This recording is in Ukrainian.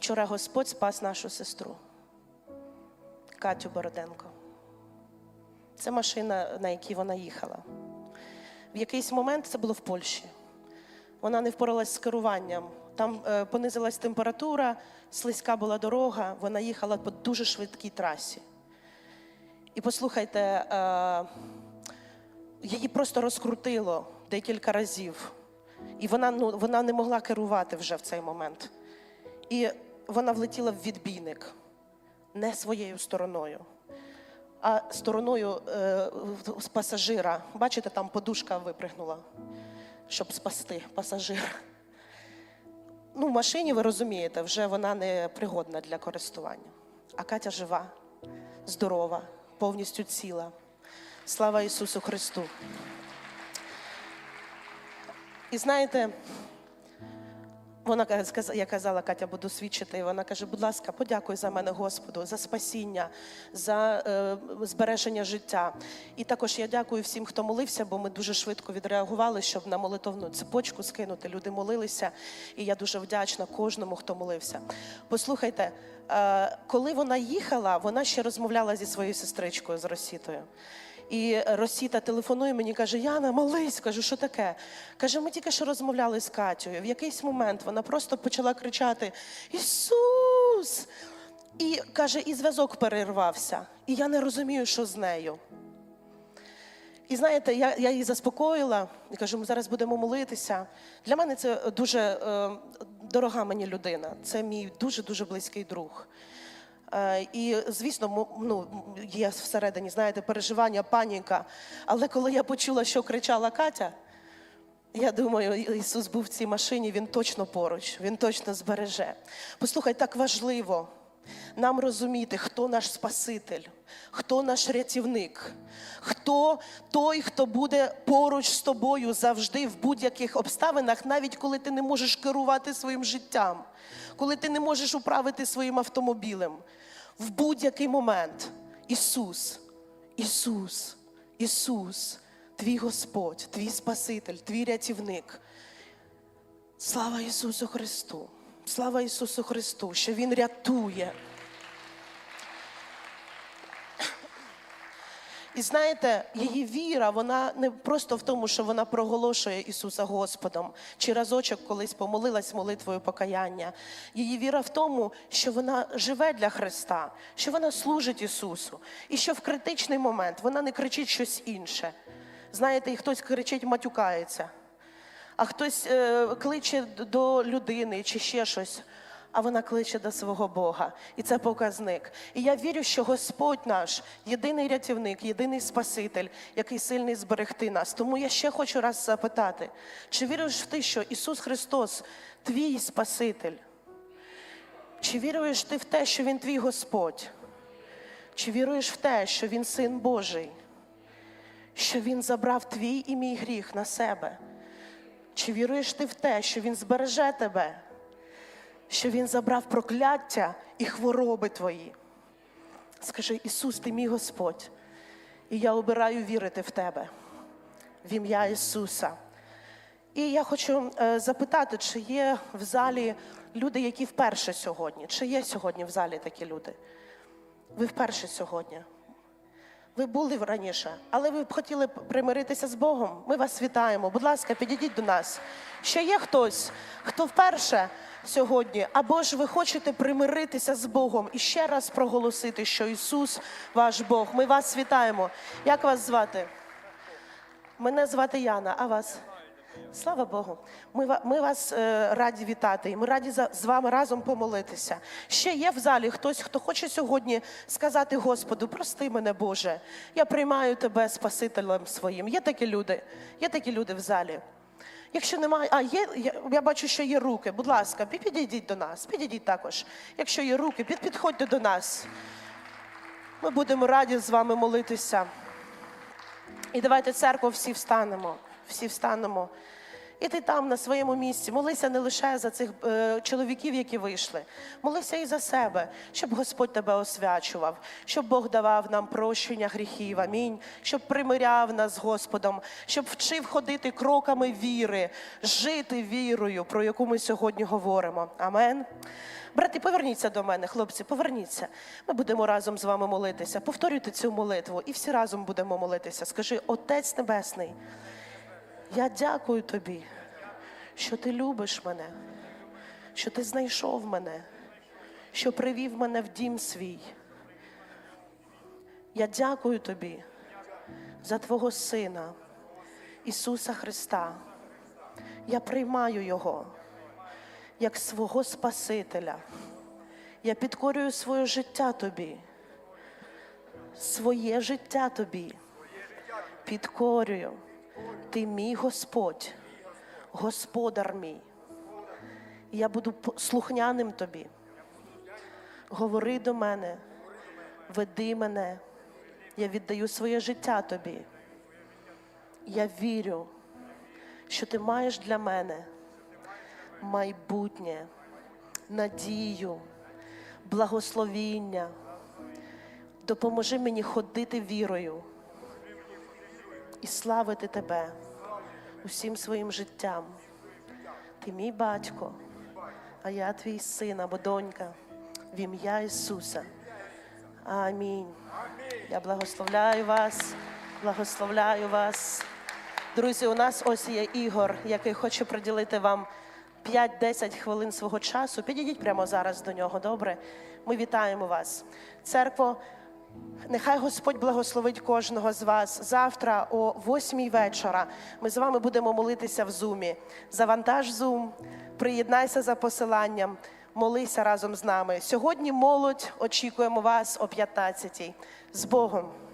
Вчора Господь спас нашу сестру Катю Бороденко. Це машина, на якій вона їхала. В якийсь момент це було в Польщі. Вона не впоралась з керуванням. Там е, понизилась температура, слизька була дорога, вона їхала по дуже швидкій трасі. І послухайте, е, її просто розкрутило декілька разів. І вона, ну, вона не могла керувати вже в цей момент. І вона влетіла в відбійник не своєю стороною, а стороною е, з пасажира. Бачите, там подушка випригнула, щоб спасти пасажира. Ну, в машині, ви розумієте, вже вона не пригодна для користування. А Катя жива, здорова, повністю ціла. Слава Ісусу Христу! І знаєте, вона каже- сказа- я казала, Катя, буду свідчити. І вона каже: будь ласка, подякуй за мене Господу, за спасіння, за е, збереження життя. І також я дякую всім, хто молився, бо ми дуже швидко відреагували, щоб на молитовну цепочку скинути. Люди молилися, і я дуже вдячна кожному, хто молився. Послухайте, е, коли вона їхала, вона ще розмовляла зі своєю сестричкою з Росітою. І Росіта телефонує мені, каже: Яна, молись. Кажу, що таке? Каже, ми тільки що розмовляли з Катєю. В якийсь момент вона просто почала кричати: Ісус! І каже, і зв'язок перервався. І я не розумію, що з нею. І знаєте, я, я її заспокоїла і кажу, ми зараз будемо молитися. Для мене це дуже е, дорога мені людина. Це мій дуже-дуже близький друг. Е, І, звісно, ну, є всередині, знаєте, переживання, паніка. Але коли я почула, що кричала Катя, я думаю, Ісус був в цій машині, Він точно поруч, Він точно збереже. Послухай, так важливо нам розуміти, хто наш Спаситель, хто наш рятівник, хто той, хто буде поруч з тобою завжди в будь-яких обставинах, навіть коли ти не можеш керувати своїм життям, коли ти не можеш управити своїм автомобілем. В будь-який момент Ісус, Ісус, Ісус, твій Господь, твій Спаситель, твій рятівник. Слава Ісусу Христу! Слава Ісусу Христу, що Він рятує. І знаєте, її віра, вона не просто в тому, що вона проголошує Ісуса Господом, чи разочок колись помолилась молитвою покаяння. Її віра в тому, що вона живе для Христа, що вона служить Ісусу, і що в критичний момент вона не кричить щось інше. Знаєте, і хтось кричить, матюкається, а хтось е, кличе до людини чи ще щось. А вона кличе до свого Бога, і це показник. І я вірю, що Господь наш єдиний рятівник, єдиний Спаситель, який сильний зберегти нас. Тому я ще хочу раз запитати: чи віриш ти, що Ісус Христос твій Спаситель? Чи віруєш ти в те, що Він твій Господь? Чи віруєш в те, що Він син Божий? Що Він забрав твій і мій гріх на себе? Чи віруєш ти в те, що Він збереже тебе? Що Він забрав прокляття і хвороби твої? Скажи, Ісус, ти мій Господь, і я обираю вірити в Тебе, в ім'я Ісуса. І я хочу е, запитати, чи є в залі люди, які вперше сьогодні? Чи є сьогодні в залі такі люди? Ви вперше сьогодні. Ви були раніше, але ви б хотіли примиритися з Богом. Ми вас вітаємо. Будь ласка, підійдіть до нас. Ще є хтось, хто вперше сьогодні, або ж ви хочете примиритися з Богом і ще раз проголосити, що Ісус ваш Бог. Ми вас вітаємо. Як вас звати? Мене звати Яна, а вас? Слава Богу. Ми, ми вас е, раді вітати, і ми раді за, з вами разом помолитися. Ще є в залі хтось, хто хоче сьогодні сказати Господу, прости мене, Боже, я приймаю тебе Спасителем своїм. Є такі люди, є такі люди в залі. Якщо немає, а є, я, я бачу, що є руки. Будь ласка, підійдіть до нас, підійдіть також. Якщо є руки, під, підходьте до нас. Ми будемо раді з вами молитися. І давайте церкву всі встанемо, всі встанемо. І ти там на своєму місці молися не лише за цих е, чоловіків, які вийшли. Молися і за себе, щоб Господь тебе освячував, щоб Бог давав нам прощення гріхів. Амінь. Щоб примиряв нас з Господом, щоб вчив ходити кроками віри, жити вірою, про яку ми сьогодні говоримо. Амен. Брати, поверніться до мене, хлопці, поверніться. Ми будемо разом з вами молитися. Повторюйте цю молитву і всі разом будемо молитися. Скажи, Отець Небесний, я дякую тобі, що ти любиш мене, що ти знайшов мене, що привів мене в дім свій. Я дякую тобі за Твого Сина, Ісуса Христа. Я приймаю Його як свого Спасителя. Я підкорюю своє життя тобі, своє життя тобі. Підкорюю. Ти мій Господь, Господар мій. Я буду слухняним тобі. Говори до мене, веди мене. Я віддаю своє життя тобі. Я вірю, що ти маєш для мене майбутнє, надію, благословіння. Допоможи мені ходити вірою і славити тебе усім своїм життям. Ти мій батько, а я твій син або донька в ім'я Ісуса. Амінь. Я благословляю вас, благословляю вас. Друзі, у нас ось є Ігор, який хоче приділити вам 5-10 хвилин свого часу. Підійдіть прямо зараз до нього, добре? Ми вітаємо вас. Церкво, нехай Господь благословить кожного з вас. Завтра о 8 вечора ми з вами будемо молитися в Зумі. Завантаж Зум, приєднайся за посиланням, молися разом з нами. Сьогодні молодь очікуємо вас о 15 З Богом!